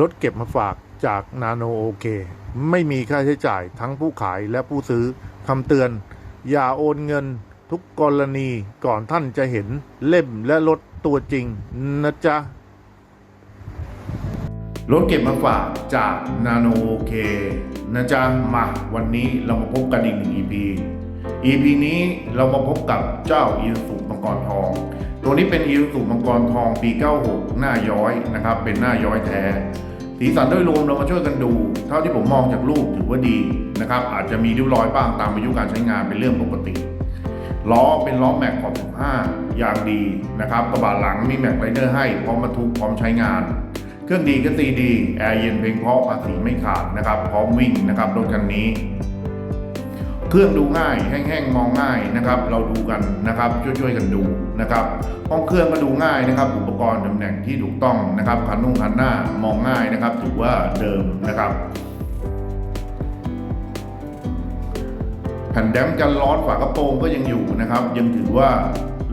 รถเก็บมาฝากจากนาโนโอเค ไม่มีค่าใช้จ่ายทั้งผู้ขายและผู้ซื้อคำเตือน อย่าโอนเงินทุกกรณีก่อนท่านจะเห็นเล่มและรถตัวจริงนะจ๊ะ รถเก็บมาฝากจากนาโนโอเคนะจ๊ะ มาวันนี้เรามาพบกันอีกหนึ่ง EP EP นี้เรามาพบกับเจ้าอีสุมังกรทอง ตัวนี้เป็นอีสุมังกรทองปี 96 หน้าย้อยนะครับ เป็นหน้าย้อยแท้ สีสันโดยรวมเรามาช่วยกันดู เท่าที่ผมมองจากรูปถือว่าดีนะครับ อาจจะมีริ้วรอยบ้างตามอายุการใช้งานเป็นเรื่องปกติ ล้อเป็นล้อแม็กขอบ15 อย่างดีนะครับ กระบะหลังมีแม็กไรเดอร์ให้พร้อมบรรทุกพร้อมใช้งาน เครื่องดีก็ตีดี แอร์เย็นเพลงเพราะภาษีไม่ขาดนะครับ พร้อมวิ่งนะครับรถคันนี้ เครื่องดูง่าย แห้งๆมองง่ายนะครับ เราดูกันนะครับช่วยๆกันดูนะครับห้องเครื่องก็ดูง่ายนะครับ อุปกรณ์ตำแหน่งที่ถูกต้องนะครับคันนุ่งคันหน้ามองง่ายนะครับ ถือว่าเดิมนะครับแผ่นแดมกันร้อนฝากระโปรงก็ยังอยู่นะครับ ยังถือว่า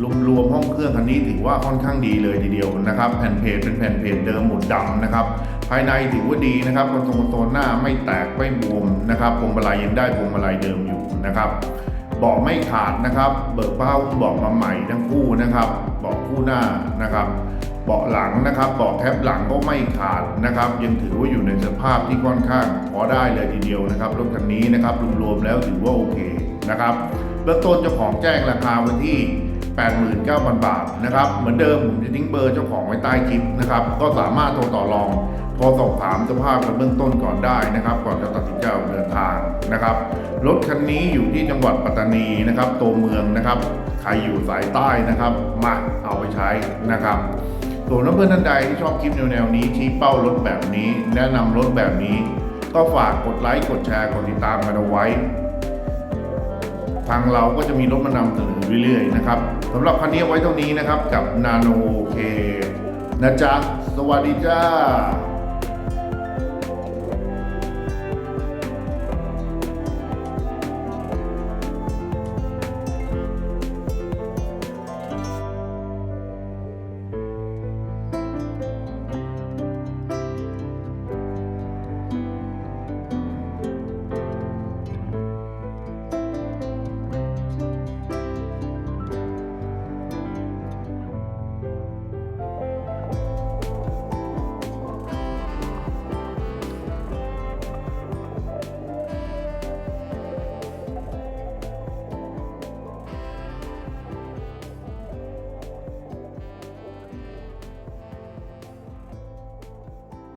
รวมๆห้องเครื่องคันนี้ถือว่าค่อนข้างดีเลยทีเดียวนะครับ แผ่นเพจเป็นแผ่นเพจเดิมหมุดดำนะครับ ภายในถือว่าดีนะครับคอนโซลโซนหน้าไม่แตกไม่บวมนะครับพวงมาลัยยังได้พวงมาลัยเดิมอยู่นะครับเบาะไม่ขาดนะครับ เบิกเป้าเบาะมาใหม่ทั้งคู่นะครับเบาะคู่หน้านะครับเบาะหลังนะครับเบาะแคปหลังก็ไม่ขาดนะครับ ยังถือว่าอยู่ในสภาพที่ค่อนข้างพอได้เลยทีเดียวนะครับรถคันนี้นะครับรวมๆแล้วถือว่าโอเคนะครับเบื้องต้นเจ้าของแจ้งราคาไว้ที่ 89,000 บาทนะครับเหมือนเดิมผมจะทิ้งเบอร์เจ้าของไว้ใต้คลิปนะครับก็สามารถโทรต่อรองโทรสอบถามสภาพกันเบื้องต้นก่อนได้นะครับ ก่อนจะตัดสินใจเดินทางนะครับรถคันนี้อยู่ที่จังหวัดปัตตานีนะครับตัวเมืองนะครับใครอยู่สายใต้นะครับมาเอาไปใช้นะครับส่วนเพื่อนท่านใดที่ชอบคลิปแนวๆนี้ชี้เป้ารถแบบนี้ แนะนำรถแบบนี้ ก็ฝากกดไลค์กดแชร์กดติดตามกันเอาไว้ ทางเราก็จะมีรถมานำเสนอเรื่อยๆนะครับสำหรับคันนี้ไว้เท่านี้นะครับกับนาโนเคนะจ๊ะสวัสดีจ้า